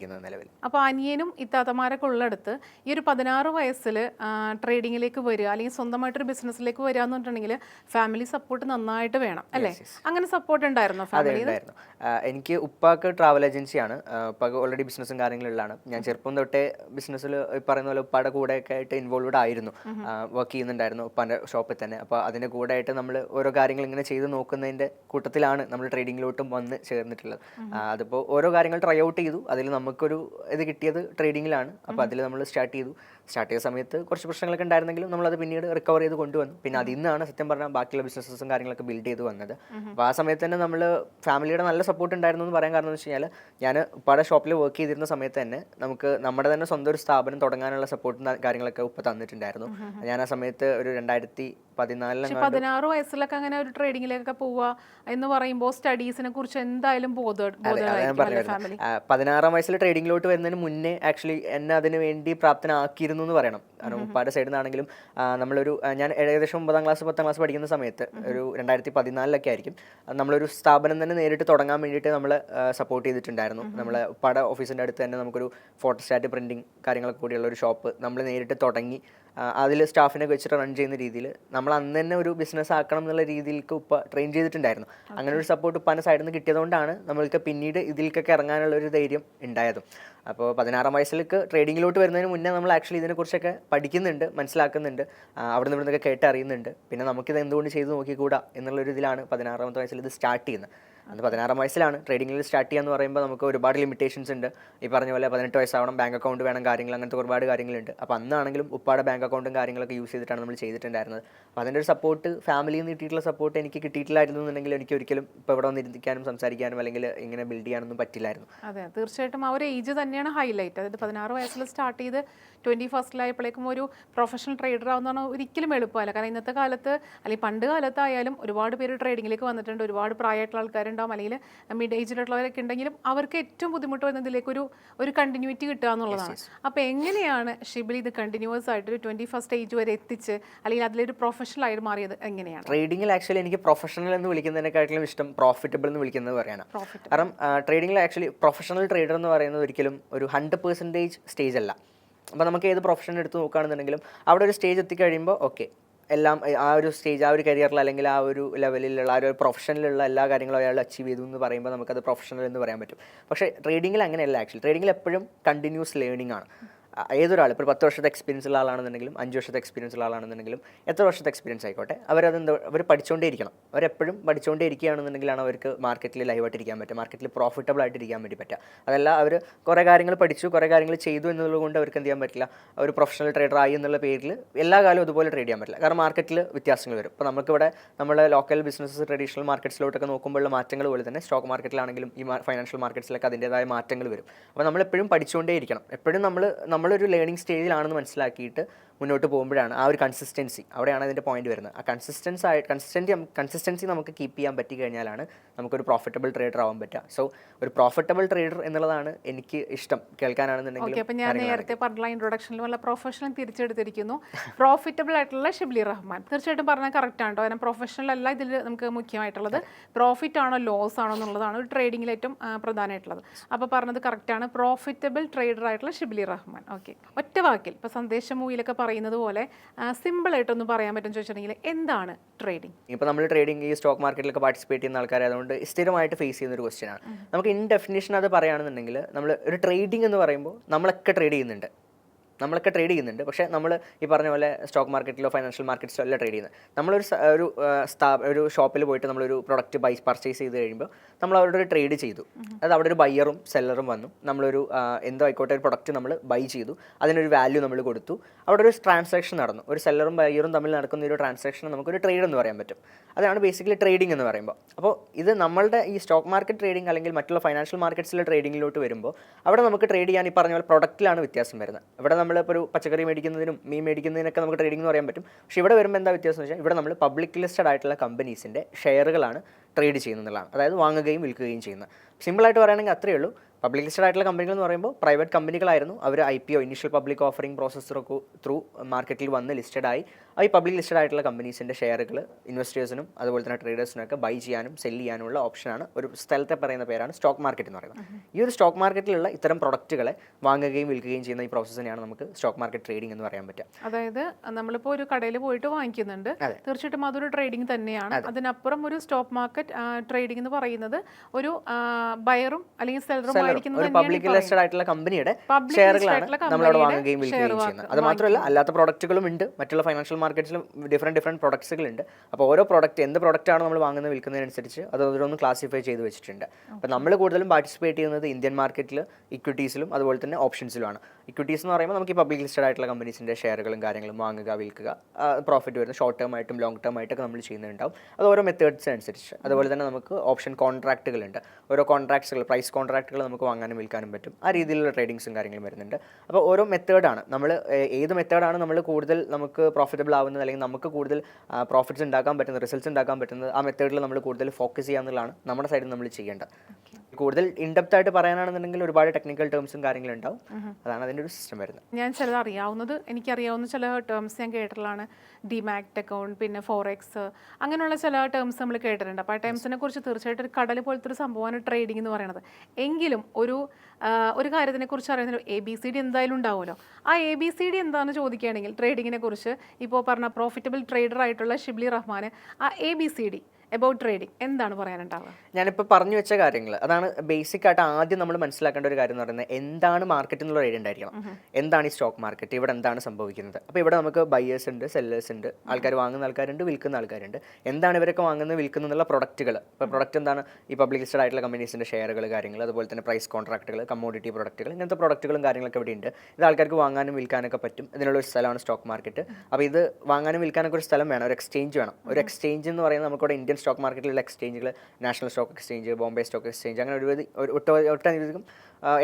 ചെയ്തുകൊണ്ടിരിക്കുന്നത് നിലവിൽ. അപ്പോൾ അനിയനും ഇത്താത്തമാരൊക്കെ ഉള്ളിടത്ത് ഈ ഒരു പതിനാറ് വയസ്സിൽ ട്രേഡിങ്ങിലേക്ക് വരിക അല്ലെങ്കിൽ സ്വന്തമായിട്ടൊരു ബിസിനസ്സിലേക്ക് വരിക എന്ന് പറഞ്ഞിട്ടുണ്ടെങ്കിൽ ഫാമിലി സപ്പോർട്ട് നന്നായിട്ട് വേണം അല്ലേ? അങ്ങനെ സപ്പോർട്ട് ഉണ്ടായിരുന്നോ ഫാമിലി എനിക്ക് ഉപ്പാക്ക് ട്രാവൽ ഏജൻസിയാണ് ഉപ്പാക്ക് ഓൾറെഡി ബിസിനസ്സും കാര്യങ്ങളുള്ളതാണ്. ഞാൻ ചെറുപ്പം തൊട്ടേ ബിസിനസ്സിൽ പറയുന്ന പോലെ ഉപ്പാടെ കൂടെ ഒക്കെ ആയിട്ട് ഇൻവോൾവഡ് ആയിരുന്നു. വർക്ക് ചെയ്യുന്നുണ്ടായിരുന്നു ഉപ്പാന്റെ ഷോപ്പിൽ തന്നെ. അപ്പോൾ അതിന്റെ കൂടെ ആയിട്ട് നമ്മൾ ഓരോ കാര്യങ്ങൾ ഇങ്ങനെ ചെയ്ത് നോക്കുന്നതിന്റെ കൂട്ടത്തിലാണ് നമ്മൾ ട്രേഡിങ്ങിലോട്ടും വന്ന് ചേർന്നിട്ടുള്ളത്. അതിപ്പോൾ ഓരോ കാര്യങ്ങൾ ട്രൈ ഔട്ട് ചെയ്തു. അതിൽ നമുക്കൊരു ഇത് കിട്ടിയത് ട്രേഡിങ്ങിലാണ് അപ്പോൾ അതിൽ നമ്മൾ സ്റ്റാർട്ട് ചെയ്തു. സ്റ്റാർട്ട് ചെയ്ത സമയത്ത് കുറച്ച് പ്രശ്നങ്ങളൊക്കെ ഉണ്ടായിരുന്നെങ്കിലും നമ്മൾ അത് പിന്നീട് റിക്കവർ ചെയ്ത് കൊണ്ടുവന്നു. പിന്നെ അതിൽ നിന്നാണ് സത്യം പറഞ്ഞാൽ ബാക്കിയുള്ള ബിസിനസ്സും കാര്യങ്ങളൊക്കെ ബിൽഡ് ചെയ്ത് വന്നത്. അപ്പോൾ ആ സമയത്ത് തന്നെ നമ്മൾ ഫാമിലിയുടെ നല്ല സപ്പോർട്ട് ഉണ്ടായിരുന്നു എന്ന് പറയാൻ കാരണം എന്ന് വെച്ച് കഴിഞ്ഞാൽ ഞാൻ ഉപ്പാടെ ഷോപ്പിൽ വർക്ക് ചെയ്തിരുന്ന സമയത്ത് തന്നെ നമുക്ക് നമ്മുടെ തന്നെ സ്വന്തം ഒരു സ്ഥാപനം തുടങ്ങാനുള്ള സപ്പോർട്ടും കാര്യങ്ങളൊക്കെ ഉപ്പ തന്നിട്ടുണ്ടായിരുന്നു. ഞാൻ ആ സമയത്ത് ഒരു രണ്ടായിരത്തി പതിനാറ് വയസ്സിലൊക്കെ അങ്ങനെ ഒരു ട്രേഡിങ്ങിലേക്കൊക്കെ പോവുക എന്ന് പറയുമ്പോൾ സ്റ്റഡീസിനെ കുറിച്ച് എന്തായാലും ബോധ പതിനാറാം വയസ്സിൽ ട്രേഡിങ്ങിലോട്ട് വരുന്നതിന് മുന്നേ ആക്ച്വലി എന്നെ അതിന് വേണ്ടി പ്രാപ്തനാക്കിയിരുന്നു എന്ന് പറയണം. കാരണം ഉപ്പാടെ സൈഡിൽ നിന്നാണെങ്കിലും നമ്മളൊരു ഞാൻ ഏകദേശം ഒമ്പതാം ക്ലാസ് പത്താം ക്ലാസ് പഠിക്കുന്ന സമയത്ത് ഒരു രണ്ടായിരത്തി പതിനാലിലൊക്കെ ആയിരിക്കും നമ്മളൊരു സ്ഥാപനം തന്നെ നേരിട്ട് തുടങ്ങാൻ വേണ്ടിയിട്ട് നമ്മൾ സപ്പോർട്ട് ചെയ്തിട്ടുണ്ടായിരുന്നു. നമ്മളെ ഉപ്പാടെ ഓഫീസിന്റെ അടുത്ത് തന്നെ നമുക്കൊരു ഫോട്ടോസ്റ്റാറ്റ് പ്രിന്റിങ് കാര്യങ്ങളൊക്കെ കൂടിയുള്ള ഒരു ഷോപ്പ് നമ്മൾ നേരിട്ട് തുടങ്ങി അതിൽ സ്റ്റാഫിനെ വെച്ചിട്ട് റൺ ചെയ്യുന്ന രീതിയിൽ നമ്മൾ അന്ന് തന്നെ ഒരു ബിസിനസ് ആക്കണം എന്നുള്ള രീതിയിലേക്ക് ഉപ്പ ട്രെയിൻ ചെയ്തിട്ടുണ്ടായിരുന്നു. അങ്ങനെ ഒരു സപ്പോർട്ട് ഉപ്പാന്റെ സൈഡിൽ നിന്ന് കിട്ടിയതുകൊണ്ടാണ് നമ്മൾക്ക് പിന്നീട് ഇതിലേക്കൊക്കെ ഇറങ്ങാനുള്ള ഒരു ധൈര്യം ഉണ്ടായതും. അപ്പോൾ പതിനാറാം വയസ്സിലേക്ക് ട്രേഡിങ്ങിലോട്ട് വരുന്നതിന് മുന്നേ നമ്മൾ ആക്ച്വലി ഇതിനെക്കുറിച്ചൊക്കെ പഠിക്കുന്നുണ്ട് മനസ്സിലാക്കുന്നുണ്ട് അവിടുന്ന് ഇവിടുന്നൊക്കെ കേട്ടറിയുന്നുണ്ട്. പിന്നെ നമുക്കിത് എന്തുകൊണ്ട് ചെയ്ത് നോക്കിക്കൂടാ എന്നുള്ളൊരു ഇതിലാണ് പതിനാറാമത്തെ വയസ്സിൽ ഇത് സ്റ്റാർട്ട് ചെയ്യുന്നത്. അത് പതിനാറാം വയസ്സിലാണ്. ട്രേഡിങ്ങിൽ സ്റ്റാർട്ട് ചെയ്യാന്ന് പറയുമ്പോൾ നമുക്ക് ഒരുപാട് ലിമിറ്റേഷൻസ് ഉണ്ട്. ഈ പറഞ്ഞ പോലെ പതിനെട്ട് വയസ്സാവണം ബാങ്ക് അക്കൗണ്ട് വേണം കാര്യങ്ങൾ അങ്ങനത്തെ ഒരുപാട് കാര്യങ്ങളുണ്ട്. അപ്പോൾ അന്നാണെങ്കിലും ഉപ്പാടെ ബാങ്ക് അക്കൗണ്ടും കാര്യങ്ങളൊക്കെ യൂസ് ചെയ്തിട്ടാണ് നമ്മൾ ചെയ്തിട്ടുണ്ടായിരുന്നത്. അപ്പോൾ അതിന്റെ ഒരു സപ്പോർട്ട് ഫാമിലിയിൽ നിന്ന് കിട്ടിയിട്ടുള്ള സപ്പോർട്ട് എനിക്ക് കിട്ടിയിട്ടില്ലായിരുന്നു എന്നുണ്ടെങ്കിൽ എനിക്ക് ഒരിക്കലും ഇപ്പോൾ ഇവിടെ വന്നിരിക്കാനും സംസാരിക്കാനും അല്ലെങ്കിൽ ഇങ്ങനെ ബിൽഡ് ചെയ്യാനൊന്നും പറ്റില്ലായിരുന്നു. അതെ തീർച്ചയായിട്ടും ആ ഒരു ഏജ് തന്നെയാണ് ഹൈലൈറ്റ് അതായത് പതിനാറ് വയസ്സിൽ സ്റ്റാർട്ട് ചെയ്ത് ട്വന്റി ഫസ്റ്റിലായപ്പോഴേക്കും ഒരു പ്രൊഫഷണൽ ട്രേഡർ ആവുന്നതാണ് ഒരിക്കലും എളുപ്പമല്ല. കാരണം ഇന്നത്തെ കാലത്ത് അല്ലെങ്കിൽ പണ്ട് കാലത്തായാലും ഒരുപാട് പേര് ട്രേഡിങ്ങിലേക്ക് വന്നിട്ടുണ്ട്. ഒരുപാട് പ്രായമായിട്ടുള്ള ആൾക്കാരുണ്ടാവും അല്ലെങ്കിൽ മിഡ് ഏജിലുള്ളവരൊക്കെ ഉണ്ടെങ്കിലും അവർക്ക് ഏറ്റവും ബുദ്ധിമുട്ട് വരുന്നതിലേക്ക് ഒരു ഒരു കണ്ടിന്യൂറ്റി കിട്ടുക എന്നുള്ളതാണ്. അപ്പോൾ എങ്ങനെയാണ് ഷിബിൽ ഇത് കണ്ടിന്യൂസ് ആയിട്ട് ഒരു ട്വന്റി ഫസ്റ്റ് ഏജ് വരെ എത്തിച്ച് അല്ലെങ്കിൽ അതിലൊരു പ്രൊഫഷണൽ ആയിട്ട് മാറിയത് എങ്ങനെയാണ്? ട്രേഡിംഗിൽ ആക്ച്വലി എനിക്ക് പ്രൊഫഷണൽ എന്ന് വിളിക്കുന്നതിനെക്കാട്ടിലും ഇഷ്ടം പ്രോഫിറ്റബിൾ എന്ന് വിളിക്കുന്നത് Profit. കാരണം ട്രേഡിംഗിൽ ആക്ച്വലി പ്രൊഫഷണൽ ട്രേഡർ എന്ന് പറയുന്നത് ഒരിക്കലും ഒരു ഹൺഡ്രഡ് പെർസെന്റേജ് സ്റ്റേജ് അല്ല. അപ്പോൾ നമുക്ക് ഏത് പ്രൊഫഷൻ എടുത്ത് നോക്കുകയാണെന്നുണ്ടെങ്കിലും അവിടെ ഒരു സ്റ്റേജ് എത്തിക്കഴിയുമ്പോൾ ഓക്കെ എല്ലാം ആ ഒരു സ്റ്റേജ് ആ ഒരു കരിയറിൽ അല്ലെങ്കിൽ ആ ഒരു ലെവലിലുള്ള ആ ഒരു പ്രൊഫഷനിലുള്ള എല്ലാ കാര്യങ്ങളും അയാൾ അച്ചീവ് ചെയ്തു എന്ന് പറയുമ്പോൾ നമുക്കത് പ്രൊഫഷണൽ എന്ന് പറയാൻ പറ്റും. പക്ഷേ ട്രേഡിങ്ങിൽ അങ്ങനെയല്ല ആക്ച്വലി ട്രേഡിങ്ങിൽ എപ്പോഴും കണ്ടിന്യൂസ് ലേണിംഗ് ആണ്. ഏതൊരാൾ ഇപ്പോൾ പത്ത് വർഷത്തെ എക്സ്പീരിയൻസ് ഉള്ള ആളാണെന്നുണ്ടെങ്കിലും അഞ്ച് വർഷത്തെ എക്സ്പീരിയൻസ് ഉള്ള ആളാണെന്നുണ്ടെങ്കിലും എത്ര വർഷത്തെ എക്സ്പീരിയൻസ് ആയിക്കോട്ടെ അവരതെന്താ അവർ പഠിച്ചുകൊണ്ടേ ഇരിക്കണം അവരെപ്പോഴും പഠിച്ചുകൊണ്ടേ ഇരിക്കുകയാണെന്നുണ്ടെങ്കിലാണ് അവർക്ക് മാർക്കറ്റിൽ ലൈവായിട്ട് ഇരിക്കാൻ പറ്റുക. മാർക്കറ്റിൽ പ്രോഫിറ്റബിൾ ആയിട്ട് ഇരിക്കാൻ വേണ്ടി പറ്റുക. അതല്ല അവർ കുറേ കാര്യങ്ങൾ പഠിച്ചു കുറേ കാര്യങ്ങൾ ചെയ്തു എന്നുള്ളതുകൊണ്ട് അവർക്ക് എന്ത് ചെയ്യാൻ പറ്റില്ല. ഒരു പ്രൊഫഷണൽ ട്രേഡർ ആയി എന്നുള്ള പേരിൽ എല്ലാ കാലവും അതുപോലെ ട്രേഡ് ചെയ്യാൻ പറ്റില്ല. കാരണം മാർക്കറ്റിൽ വ്യത്യാസങ്ങൾ വരും. ഇപ്പോൾ നമുക്കിവിടെ നമ്മുടെ ലോക്കൽ ബിസിനസ് ട്രഡീഷണൽ മാർക്കറ്റ്സിലോട്ടൊക്കെ നോക്കുമ്പോഴുള്ള മാറ്റങ്ങൾ പോലെ തന്നെ സ്റ്റോക്ക് മാർക്കറ്റിലാണെങ്കിലും ഈ ഫൈനാൻഷ്യൽ മാർക്കറ്റ്സിലൊക്കെ അതിന്റേതായ മാറ്റങ്ങൾ വരും. അപ്പോൾ നമ്മൾ എപ്പോഴും പഠിച്ചുകൊണ്ടേ ഇരിക്കണം എപ്പോഴും നമ്മൾ നമ്മളൊരു ലേണിംഗ് സ്റ്റേജിലാണെന്ന് മനസ്സിലാക്കിയിട്ട് മുന്നോട്ട് പോകുമ്പോഴാണ് ആ ഒരു കൺസിസ്റ്റൻസി അവിടെയാണ് അതിന്റെ പോയിന്റ് വരുന്നത്. ആ കൺസിസ്റ്റൻസ് ആയി കൺസിസ്റ്റൻസി കൺസിസ്റ്റൻസി നമുക്ക് കീപ്പ് ചെയ്യാൻ പറ്റി കഴിഞ്ഞാലാണ് നമുക്കൊരു പ്രോഫിറ്റബിൾ ട്രേഡർ ആവാൻ പറ്റുക. സോ ഒരു പ്രോഫിറ്റബിൾ ട്രേഡർ എന്നുള്ളതാണ് എനിക്ക് ഇഷ്ടം. കേൾക്കാനാണെന്നുണ്ടെങ്കിൽ അപ്പോൾ ഞാൻ നേരത്തെ പറഞ്ഞ ഇൻട്രൊഡക്ഷനിൽ വല്ല പ്രൊഫഷണൽ തിരിച്ചെടുത്തിരിക്കുന്നു. പ്രോഫിറ്റബിൾ ആയിട്ടുള്ള ഷിബ്ലി റഹ്മാൻ. തീർച്ചയായിട്ടും പറഞ്ഞാൽ കറക്റ്റ് ആണ് കേട്ടോ കാരണം പ്രൊഫഷണൽ അല്ല ഇതിൽ നമുക്ക് മുഖ്യമായിട്ടുള്ളത്. പ്രോഫിറ്റ് ആണോ ലോസ് ആണോ എന്നുള്ളതാണ് ഒരു ട്രേഡിങ്ങിൽ ഏറ്റവും പ്രധാനമായിട്ടുള്ളത്. അപ്പോൾ പറഞ്ഞത് കറക്റ്റ് ആണ്. പ്രോഫിറ്റബിൾ ട്രേഡർ ആയിട്ടുള്ള ഷിബ്ലി റഹ്മാൻ. ഓക്കെ ഒറ്റ വാക്കിൽ ഇപ്പോൾ സന്ദേശം മൂവിലൊക്കെ പറയുന്നത് പോലെ സിമ്പിൾ ആയിട്ടൊന്ന് പറയാൻ പറ്റും ചോദിച്ചിട്ടുണ്ടെങ്കിൽ എന്താണ് ട്രേഡിംഗ് ഇപ്പോൾ നമ്മൾ ട്രേഡിംഗ് ഈ സ്റ്റോക്ക് മാർക്കറ്റിലൊക്കെ പാർട്ടിസിപ്പേറ്റ് ചെയ്യുന്ന ആൾക്കാരായതുകൊണ്ട് സ്ഥിരമായിട്ട് ഫേസ് ചെയ്യുന്ന ഒരു ക്വസ്റ്റ്യനാണ് നമുക്ക് ഇൻ ഡെഫിനേഷൻ അത് പറയുകയാണെന്നുണ്ടെങ്കിൽ നമ്മൾ ഒരു ട്രേഡിംഗ് എന്ന് പറയുമ്പോൾ നമ്മളൊക്കെ ട്രേഡ് ചെയ്യുന്നുണ്ട്. നമ്മളൊക്കെ ട്രേഡ് ചെയ്യുന്നുണ്ട്. പക്ഷേ നമ്മൾ ഈ പറഞ്ഞ പോലെ സ്റ്റോക്ക് മാർക്കറ്റിലോ ഫൈനാൻഷ്യൽ മാർക്കറ്റ്സിലോ അല്ല ട്രേഡ് ചെയ്യുന്നത്. നമ്മളൊരു ഒരു സ്ഥാ ഒരു ഷോപ്പിൽ പോയിട്ട് നമ്മളൊരു പ്രൊഡക്റ്റ് ബൈ പർച്ചേസ് ചെയ്ത് കഴിയുമ്പോൾ നമ്മൾ അവരുടെ ഒരു ട്രേഡ് ചെയ്തു. അത് അവിടെ ഒരു ബയറും സെല്ലറും വന്നു. നമ്മളൊരു എന്തോ ആയിക്കോട്ടെ ഒരു പ്രൊഡക്റ്റ് നമ്മൾ ബൈ ചെയ്തു. അതിനൊരു വാല്യൂ നമ്മൾ കൊടുത്തു. അവിടെ ഒരു ട്രാൻസാക്ഷൻ നടന്നു. ഒരു സെല്ലറും ബയറും തമ്മിൽ നടക്കുന്ന ഒരു ട്രാൻസാക്ഷൻ നമുക്കൊരു ട്രേഡ് എന്ന് പറയാൻ പറ്റും. അതാണ് ബേസിക്കലി ട്രേഡിംഗ് എന്ന് പറയുമ്പോൾ അപ്പോൾ ഇത് നമ്മളുടെ ഈ സ്റ്റോക്ക് മാർക്കറ്റ് ട്രേഡിംഗ് അല്ലെങ്കിൽ മറ്റുള്ള ഫൈനാൻഷ്യൽ മാർക്കറ്റ്സിലെ ട്രേഡിങ്ങിലോട്ട് വരുമ്പോൾ അവിടെ നമുക്ക് ട്രേഡ് ചെയ്യാൻ ഈ പറഞ്ഞ പോലെ പ്രൊഡക്റ്റിലാണ് വ്യത്യാസം വരുന്നത്. ഇവിടെ നമ്മളിപ്പോൾ ഒരു പച്ചക്കറി മേടിക്കുന്നതിനും മീൻ മേടിക്കുന്നതിനൊക്കെ നമുക്ക് ട്രേഡിംഗ് എന്ന് പറയാൻ പറ്റും. പക്ഷേ ഇവിടെ വരുമ്പോൾ എന്താ വ്യത്യാസം എന്ന് വെച്ചാൽ ഇവിടെ നമ്മൾ പബ്ലിക് ലിസ്റ്റഡ് ആയിട്ടുള്ള കമ്പനീസിന്റെ ഷെയറുകളാണ് ട്രേഡ് ചെയ്യുന്നതാണ് അതായത് വാങ്ങുകയും വിൽക്കുകയും ചെയ്യുന്നത്. സിമ്പിളായിട്ട് പറയുകയാണെങ്കിൽ അത്രയേ ഉള്ളൂ. പബ്ലിക് ലിസ്റ്റഡ് ആയിട്ടുള്ള കമ്പനികൾ എന്ന് പറയുമ്പോൾ പ്രൈവറ്റ് കമ്പനികളായിരുന്നു അവർ I P O initial public offering പ്രോസസ്സറൊക്കെ through മാർക്കറ്റിൽ വന്ന് ലിസ്റ്റഡ് ആയി. ആ ഈ പബ്ലിക് ലിസ്റ്റഡ് ആയിട്ടുള്ള കമ്പനീസിന്റെ ഷെയറുകൾ ഇൻവെസ്റ്റേഴ്സിനും അതുപോലെ തന്നെ ട്രേഡേഴ്സിനൊക്കെ ബൈ ചെയ്യാനും സെൽ ചെയ്യാനുമുള്ള ഓപ്ഷനാണ് ഒരു സ്ഥലത്തെ പറയുന്ന പേരാണ് സ്റ്റോക്ക് മാർക്കറ്റ് എന്ന് പറയുന്നത്. ഈ ഒരു സ്റ്റോക്ക് മാർക്കറ്റിലുള്ള ഇത്തരം പ്രൊഡക്റ്റുകളെ വാങ്ങുകയും വിൽക്കുകയും ചെയ്യുന്ന ഈ പ്രോസസ്സിനെയാണ് നമുക്ക് സ്റ്റോക്ക് മാർക്കറ്റ് ട്രേഡിംഗ് എന്ന് പറയാൻ പറ്റുക. അതായത് നമ്മളിപ്പോൾ ഒരു കടയിൽ പോയിട്ട് വാങ്ങിക്കുന്നുണ്ട്. തീർച്ചയായിട്ടും അതൊരു ട്രേഡിംഗ് തന്നെയാണ്. അതിനപ്പുറം ഒരു സ്റ്റോക്ക് മാർക്കറ്റ് ട്രേഡിംഗ് എന്ന് പറയുന്നത് ഒരു ബയറും അല്ലെങ്കിൽ സെലറും ആയിരിക്കുന്നത് ഒരു പബ്ലിക് ലിസ്റ്റഡ് ആയിട്ടുള്ള കമ്പനിയുടെ ഷെയറുകളാണ് നമ്മൾ അവിടെ വാങ്ങുകയും വിൽക്കുകയും ചെയ്യുന്നത്. അത് മാത്രമല്ല അല്ലാത്ത പ്രോഡക്റ്റുകളും ഉണ്ട്. മറ്റുള്ള ഫൈനാൻഷ്യൽ മാർക്കറ്റ്സിലും ഡിഫറെന്റ് ഡിഫറെന്റ് പ്രൊഡക്ട്സുകൾ ഉണ്ട് അപ്പോൾ ഓരോ പ്രോഡക്റ്റ് എന്ത് പ്രൊഡക്റ്റാണ് നമ്മൾ വാങ്ങുന്നത് വിൽക്കുന്നതിനനുസരിച്ച് അത് ഓരോന്ന് ക്ലാസിഫൈ ചെയ്ത് വെച്ചിട്ടുണ്ട്. അപ്പോൾ നമ്മൾ കൂടുതലും പാർട്ടിസിപ്പേറ്റ് ചെയ്യുന്നത് ഇന്ത്യൻ മാർക്കറ്റിൽ ഇക്വിറ്റീസിലും അതുപോലെ തന്നെ ഓപ്ഷൻസിലുമാണ് ഇക്വിറ്റീസ് എന്ന് പറയുമ്പോൾ നമുക്ക് ഈ പബ്ലിക് ലിസ്റ്റഡ് ആയിട്ടുള്ള കമ്പനീസിന്റെ ഷെയറുകളും കാര്യങ്ങളും വാങ്ങുക വിൽക്കുക പ്രോഫിറ്റ് വരുന്ന ഷോർട്ട് ടേം ആയിട്ടും ലോങ് ടേം ആയിട്ടൊക്കെ നമ്മൾ ചെയ്യുന്നുണ്ടാവും. അത് ഓരോ മെത്തേഡ്സ് അനുസരിച്ച്. അതുപോലെ തന്നെ നമുക്ക് ഓപ്ഷൻ കോൺട്രാക്റ്റുകളുണ്ട് ഓരോ കോൺട്രാക്ട്സുകൾ പ്രൈസ് കോൺട്രാക്റ്റുകൾ നമുക്ക് വാങ്ങാനും വിൽക്കാനും പറ്റും. ആ രീതിയിലുള്ള ട്രേഡിങ്സും കാര്യങ്ങളും വരുന്നുണ്ട്. അപ്പോൾ ഓരോ മെത്തേഡാണ് നമ്മൾ ഏത് മെത്തേഡാണ് നമ്മൾ കൂടുതൽ നമുക്ക് പ്രോഫിറ്റബിൾ ആവുന്നത് അല്ലെങ്കിൽ നമുക്ക് കൂടുതൽ പ്രോഫിറ്റ്സ് ഉണ്ടാക്കാൻ പറ്റുന്നത് റിസൾട്ട്സ് ഉണ്ടാക്കാൻ പറ്റുന്നത് ആ മെത്തേഡിൽ നമ്മൾ കൂടുതൽ ഫോക്കസ് ചെയ്യുക എന്നുള്ളതാണ് നമ്മുടെ സൈഡിൽ നമ്മൾ ചെയ്യേണ്ടത്. കൂടുതൽ ഇൻഡെപ്ത് ആയിട്ട് പറയാനാണെന്നുണ്ടെങ്കിൽ ഒരുപാട് ടെക്നിക്കൽ ടേംസും കാര്യങ്ങളും ഉണ്ടാവും. അതാണ് അതിന്റെ ഒരു സിസ്റ്റം വരുന്നത്. ഞാൻ ചിലത് അറിയാവുന്നത് എനിക്കറിയാവുന്ന ചില ടേംസ് ഞാൻ കേട്ടിട്ടുള്ളതാണ്. ഡിമാക്ട് അക്കൗണ്ട് പിന്നെ ഫോറെക്സ് അങ്ങനെയുള്ള ചില ടേംസ് നമ്മൾ കേട്ടിട്ടുണ്ട്. അപ്പോൾ ആ ടേംസിനെ കുറിച്ച് തീർച്ചയായിട്ടും ഒരു കടൽ പോലത്തെ ഒരു സംഭവമാണ് ട്രേഡിംഗ് എന്ന് പറയുന്നത്. എങ്കിലും ഒരു ഒരു കാര്യത്തിനെ കുറിച്ച് അറിയുന്ന എ ബി സി ഡി എന്തായാലും ഉണ്ടാവുമല്ലോ. ആ എ ബി സി ഡി എന്താണെന്ന് ചോദിക്കുകയാണെങ്കിൽ ട്രേഡിങ്ങിനെ കുറിച്ച് ഇപ്പോൾ പറഞ്ഞ പ്രോഫിറ്റബിൾ ട്രേഡർ ആയിട്ടുള്ള ഷിബ്ലി റഹ്മാൻ ആ A B C D about trading എന്താണ് പറയാനുണ്ടാവുക? ഞാനിപ്പോൾ പറഞ്ഞു വെച്ച കാര്യങ്ങൾ അതാണ് ബേസിക് ആയിട്ട് ആദ്യം നമ്മൾ മനസ്സിലാക്കേണ്ട ഒരു കാര്യം എന്ന് പറയുന്നത് എന്താണ് മാർക്കറ്റ് എന്നുള്ള ഐഡിയ ഉണ്ടായിരിക്കണം. എന്താണ് ഈ സ്റ്റോക്ക് മാർക്കറ്റ് ഇവിടെ എന്താണ് സംഭവിക്കുന്നത്? അപ്പോൾ ഇവിടെ നമുക്ക് ബയേഴ്സ് ഉണ്ട് സെല്ലേഴ്സ് ഉണ്ട് ആൾക്കാർ വാങ്ങുന്ന ആൾക്കാരുണ്ട് വിൽക്കുന്ന ആൾക്കാരുണ്ട്. എന്താണ് ഇവരൊക്കെ വാങ്ങുന്നത് വിൽക്കുന്ന എന്നുള്ള പ്രൊഡക്റ്റുകൾ ഇപ്പോൾ പ്രൊഡക്റ്റ് എന്താണ്? ഈ പബ്ലിക് ലിസ്റ്റഡ് ആയിട്ടുള്ള കമ്പനീസിന്റെ ഷെയറുകൾ കാര്യങ്ങൾ അതുപോലെ തന്നെ പ്രൈസ് കോൺട്രാക്റ്റുകൾ കമ്മോഡിറ്റി പ്രൊഡക്റ്റുകൾ ഇങ്ങനത്തെ പ്രൊഡക്റ്റുകളും കാര്യങ്ങളൊക്കെ ഇവിടെ ഉണ്ട്. ഇത് ആൾക്കാർക്ക് വാങ്ങാനും വിൽക്കാനൊക്കെ പറ്റും. ഇതിനുള്ള ഒരു സ്ഥലമാണ് സ്റ്റോക്ക് മാർക്കറ്റ് അപ്പോൾ ഇത് വാങ്ങാനും വിൽക്കാനൊക്കെ ഒരു സ്ഥലം വേണം ഒരു എക്സ്ചേഞ്ച് വേണം. ഒരു എക്സ്ചേഞ്ച് എന്ന് പറയുന്നത് നമുക്കിവിടെ ഇന്ത്യൻ സ്റ്റോക്ക് മാർക്കറ്റിലുള്ള എക്സ്ചേഞ്ചുകൾ national stock exchange Bombay stock exchange അങ്ങനെ ഒരുപാട് ഒരു ഒട്ട ഒട്ടനധികം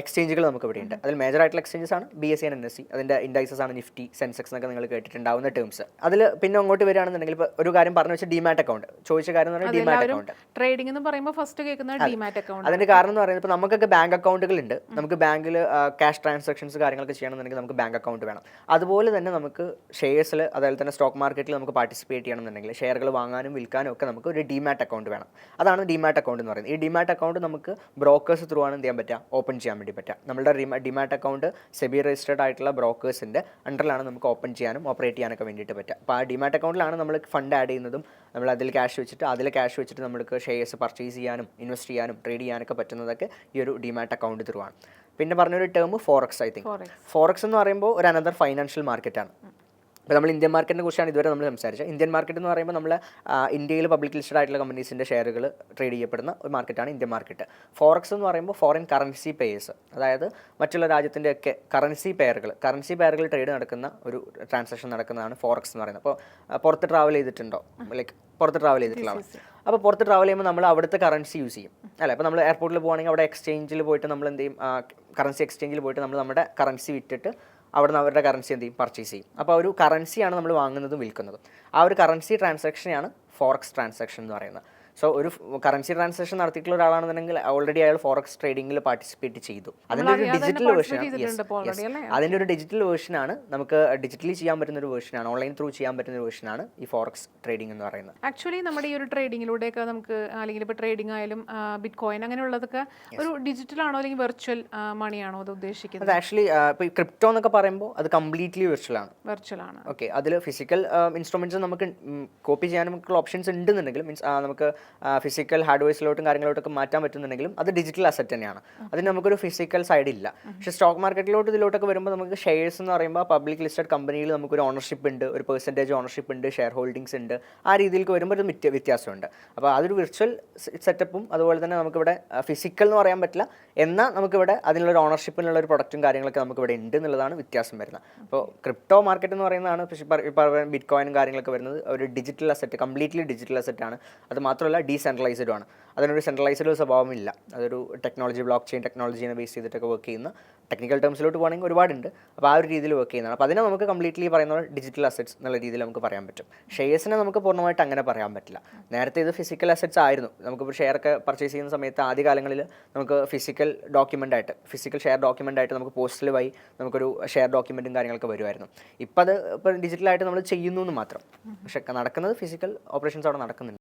എക്സ്ചേഞ്ചുകൾ നമുക്ക് ഇവിടെ ഉണ്ട് അതിൽ മേജർ ആയിട്ടുള്ള എക്സ്ചേഞ്ചസ് ആണ് B S C N S C അതിന്റെ ഇൻഡൈസസ് ആണ് നിഫ്റ്റി സെൻസെക്സ് എന്നൊക്കെ നിങ്ങൾ കേട്ടിട്ടുണ്ടാവുന്ന ടേംസ് അതിൽ പിന്നെ അങ്ങോട്ട് വരികയാണെന്നുണ്ടെങ്കിൽ ഇപ്പോൾ ഒരു കാര്യം പറഞ്ഞു വെച്ചാൽ ഡിമാറ്റ് അക്കൗണ്ട് ചോദിച്ച കാര്യം എന്ന് പറഞ്ഞാൽ ഡിമാറ്റ് അക്കൗണ്ട് ട്രേഡിംഗ് എന്ന് പറയുമ്പോൾ ഫസ്റ്റ് കേൾക്കുന്ന ഡിമാറ്റ് അക്കൗണ്ട് അതിന്റെ കാരണം എന്ന് പറയുന്നത് ഇപ്പോൾ നമുക്കൊക്കെ ബാങ്ക് അക്കൗണ്ടുകൾ ഉണ്ട് നമുക്ക് ബാങ്കിൽ ക്യാഷ് ട്രാൻസാക്ഷൻസ് കാര്യങ്ങളൊക്കെ ചെയ്യണമെന്നുണ്ടെങ്കിൽ നമുക്ക് ബാങ്ക് അക്കൗണ്ട് വേണം. അതുപോലെ തന്നെ നമുക്ക് ഷെയർസിൽ അതായത് തന്നെ സ്റ്റോക്ക് മാർക്കറ്റിൽ നമുക്ക് പാർട്ടിസിപ്പേറ്റ് ചെയ്യണമെന്നുണ്ടെങ്കിൽ ഷെയറുകൾ വാങ്ങാനും വിൽക്കാനും ഒക്കെ നമുക്ക് ഒരു ഡിമാറ്റ് അക്കൗണ്ട് വേണം. അതാണ് ഡിമാറ്റ് അക്കൗണ്ട് എന്ന് പറയുന്നത്. ഈ ഡിമാറ്റ് അക്കൗണ്ട് നമുക്ക് ബ്രോക്കേഴ്സ് ത്രൂ ആണ് എന്ത് ചെയ്യാൻ പറ്റുക? ഓപ്പൺ ചെയ്യാൻ വേണ്ടി പറ്റുക. നമ്മളുടെ ഡിമാറ്റ് അക്കൗണ്ട് സെബി രജിസ്റ്റേർഡ് ആയിട്ടുള്ള ബ്രോക്കേഴ്സിന്റെ അണ്ടറിലാണ് നമുക്ക് ഓപ്പൺ ചെയ്യാനും ഓപ്പറേറ്റ് ചെയ്യാനൊക്കെ വേണ്ടിയിട്ട് പറ്റുക. അപ്പോൾ ആ ഡിമാറ്റ് അക്കൗണ്ടിലാണ് നമ്മൾ ഫണ്ട് ആഡ് ചെയ്യുന്നതും നമ്മൾ അതിൽ ക്യാഷ് വെച്ചിട്ട് അതിൽ ക്യാഷ് വെച്ചിട്ട് നമുക്ക് ഷെയർസ് പർച്ചേസ് ചെയ്യാനും ഇൻവെസ്റ്റ് ചെയ്യാനും ട്രേഡ് ചെയ്യാനൊക്കെ പറ്റുന്നതൊക്കെ ഈ ഒരു ഡിമാറ്റ് അക്കൗണ്ട് ത്രൂ ആണ്. പിന്നെ പറഞ്ഞൊരു term forex I think. Forex എന്ന് പറയുമ്പോൾ ഒരു അനദർ ഫൈനാൻഷ്യൽ മാർക്കറ്റാണ് ഇപ്പോൾ നമ്മൾ ഇന്ത്യൻ മാർക്കറ്റിനെ കുറിച്ചാണ് ഇതുവരെ നമ്മൾ സംസാരിച്ചത്. ഇന്ത്യൻ മാർക്കറ്റ് എന്ന് പറയുമ്പോൾ നമ്മൾ ഇന്ത്യയിൽ പബ്ലിക് ലിസ്റ്റഡ് ആയിട്ടുള്ള കമ്പനീസിന്റെ ഷെയറുകൾ ട്രേഡ് ചെയ്യപ്പെടുന്ന ഒരു മാർക്കറ്റാണ് ഇന്ത്യൻ മാർക്കറ്റ്. ഫോറക്സ് എന്ന് പറയുമ്പോൾ ഫോറിൻ കറൻസി പേയേഴ്സ് അതായത് മറ്റുള്ള രാജ്യത്തിന്റെ ഒക്കെ കറൻസി പെയറുകൾ കറൻസി പെയറുകൾ ട്രേഡ് നടക്കുന്ന ഒരു ട്രാൻസാക്ഷൻ നടക്കുന്നതാണ് ഫോറക്സ് എന്ന് പറയുന്നത്. അപ്പോൾ പുറത്ത് ട്രാവൽ ചെയ്തിട്ടുണ്ടോ? ലൈക്ക് പുറത്ത് ട്രാവൽ ചെയ്തിട്ടുള്ളതാണ്. അപ്പോൾ പുറത്ത് ട്രാവൽ ചെയ്യുമ്പോൾ നമ്മൾ അവിടുത്തെ കറൻസി യൂസ് ചെയ്യും. അല്ലേ? അപ്പോൾ നമ്മൾ എയർപോർട്ടിൽ പോകുകയാണെങ്കിൽ അവിടെ എക്സ്ചേഞ്ചിൽ പോയിട്ട് നമ്മൾ എന്ത് ചെയ്യും? കറൻസി എക്സ്ചേഞ്ചിൽ പോയിട്ട് നമ്മൾ നമ്മുടെ കറൻസി വിറ്റിട്ട് അവിടെ നിന്ന് അവരുടെ കറൻസി എന്ത് ചെയ്യും? പർച്ചേസ് ചെയ്യും. അപ്പോൾ ഒരു കറൻസിയാണ് നമ്മൾ വാങ്ങുന്നതും വിൽക്കുന്നതും. ആ ഒരു കറൻസി ട്രാൻസാക്ഷനെയാണ് ഫോറക്സ് ട്രാൻസാക്ഷൻ എന്ന് പറയുന്നത്. സോ ഒരു കറൻസി ട്രാൻസാക്ഷൻ നടത്തിയിട്ടുള്ള ഒരാളാണെന്നുണ്ടെങ്കിൽ ഓൾറെഡി അയാൾ ഫോറക്സ് ട്രേഡിംഗിൽ പാർട്ടിസിപ്പേറ്റ് ചെയ്തു. അതിന്റെ ഒരു ഡിജിറ്റൽ വേർഷൻ? അതിന്റെ ഒരു ഡിജിറ്റൽ വേർഷനാണ് നമുക്ക് ഡിജിറ്റലി ചെയ്യാൻ പറ്റുന്ന ഒരു വേർഷനാണ് ഓൺലൈൻ ത്രൂ ചെയ്യാൻ പറ്റുന്ന ഒരു വേർഷനാണ് ഈ ഫോറക്സ് ട്രേഡിംഗ് എന്ന് പറയുന്നത്. ആക്ച്വലി നമ്മുടെ ഈ ഒരു ട്രേഡിങ്ങിലൂടെയൊക്കെ നമുക്ക് അല്ലെങ്കിൽ ഇപ്പോൾ ട്രേഡിംഗ് ആയാലും ബിറ്റ് കോയിൻ അങ്ങനെയുള്ളതൊക്കെ ഒരു ഡിജിറ്റൽ ആണോ അല്ലെങ്കിൽ വെർച്വൽ മണിയാണോ അത് ഉദ്ദേശിക്കുന്നത്? അത് ആക്ച്വലി ഇപ്പോൾ ക്രിപ്റ്റോ എന്നൊക്കെ പറയുമ്പോൾ അത് കംപ്ലീറ്റ്ലി വെർച്വൽ ആണ്. വെർച്വൽ ആണ്. ഓക്കെ അതിൽ ഫിസിക്കൽ ഇൻസ്ട്രുമെന്റ്സ് നമുക്ക് കോപ്പി ചെയ്യാൻ നമുക്കുള്ള ഓപ്ഷൻസ് ഉണ്ടെന്നുണ്ടെങ്കിൽ മീൻസ് നമുക്ക് ഫിസിക്കൽ ഹാർഡ്വെയർസിലോട്ടും കാര്യങ്ങളോട്ടൊക്കെ മാറ്റാൻ പറ്റുന്നുണ്ടെങ്കിലും അത് ഡിജിറ്റൽ അസറ്റ് തന്നെയാണ്. അതിന് നമുക്കൊരു ഫിസിക്കൽ സൈഡ് ഇല്ല. പക്ഷേ സ്റ്റോക്ക് മാർക്കറ്റിലോട്ട് ഇതിലോട്ടൊക്കെ വരുമ്പോൾ നമുക്ക് ഷെയർസ് എന്ന് പറയുമ്പോൾ പബ്ലിക് ലിസ്റ്റഡ് കമ്പനിയിൽ നമുക്കൊരു ഓണർഷിപ്പ് ഉണ്ട് ഒരു പെർസെന്റേജ് ഓണർഷിപ്പ് ഉണ്ട് ഷെയർ ഹോൾഡിങ്സ് ഉണ്ട്. ആ രീതിയിലേക്ക് വരുമ്പോൾ ഒരു വ്യത്യ- വ്യത്യാസമുണ്ട്. അപ്പോൾ അതൊരു വിർച്വൽ സെറ്റപ്പും അതുപോലെ തന്നെ നമുക്കിവിടെ ഫിസിക്കൽ എന്ന് പറയാൻ പറ്റില്ല. എന്നാൽ നമുക്കിവിടെ അതിനുള്ളൊരു ഓണർഷിപ്പിനുള്ള ഒരു പ്രൊഡക്റ്റും കാര്യങ്ങളൊക്കെ നമുക്കിവിടെ ഉണ്ട് എന്നുള്ളതാണ് വ്യത്യാസം വരുന്നത്. അപ്പോൾ ക്രിപ്റ്റോ മാർക്കറ്റ് എന്ന് പറയുന്നതാണ് ബിറ്റ് കോയിനും കാര്യങ്ങളൊക്കെ വരുന്നത് ഒരു digital asset completely digital asset ആണ്. അത് മാത്രമല്ല മാത്രമല്ല ഡീസെൻട്രലൈസ്ഡും ആണ്. അതിനൊരു സെൻട്രലൈസ്ഡ് സ്വഭാവമില്ല. അതൊരു ടെക്നോളജി ബ്ലോക്ക് ചെയിൻ ടെക്നോളജീനെ ബേസ് ചെയ്തിട്ടൊക്കെ വർക്ക് ചെയ്യുന്ന ടെക്നിക്കൽ ടേംസിലോട്ട് പോകുകയാണെങ്കിൽ ഒരുപാടുണ്ട്. അപ്പോൾ ആ ഒരു രീതിയിൽ വർക്ക് ചെയ്യുന്നതാണ്. അപ്പോൾ അതിനെ നമുക്ക് കംപ്ലീറ്റ്ലി പറയുന്നത് ഡിജിറ്റൽ അസറ്റ്സ് എന്നുള്ള രീതിയിൽ നമുക്ക് പറയാൻ പറ്റും. ഷെയർസിനെ നമുക്ക് പൂർണമായിട്ട് അങ്ങനെ പറയാൻ പറ്റില്ല. നേരത്തെ ഇത് ഫിസിക്കൽ അസറ്റ്സ് ആയിരുന്നു. നമുക്കിപ്പോൾ ഷെയർ ഒക്കെ പർച്ചേസ് ചെയ്യുന്ന സമയത്ത് ആദ്യ കാലങ്ങളിൽ നമുക്ക് ഫിസിക്കൽ ഡോക്യുമെന്റ് ആയിട്ട് ഫിസിക്കൽ ഷെയർ ഡോക്യുമെന്റ് ആയിട്ട് നമുക്ക് പോസ്റ്റൽ വഴി നമുക്കൊരു ഷെയർ ഡോക്യുമെന്റും കാര്യങ്ങളൊക്കെ വരുമായിരുന്നു. ഇപ്പം അത് ഇപ്പോൾ ഡിജിറ്റലായിട്ട് നമ്മൾ ചെയ്യുന്നു എന്ന് മാത്രം. പക്ഷേ നടക്കുന്നത് ഫിസിക്കൽ ഓപ്പറേഷൻസ് അവിടെ നടക്കുന്നുണ്ട്.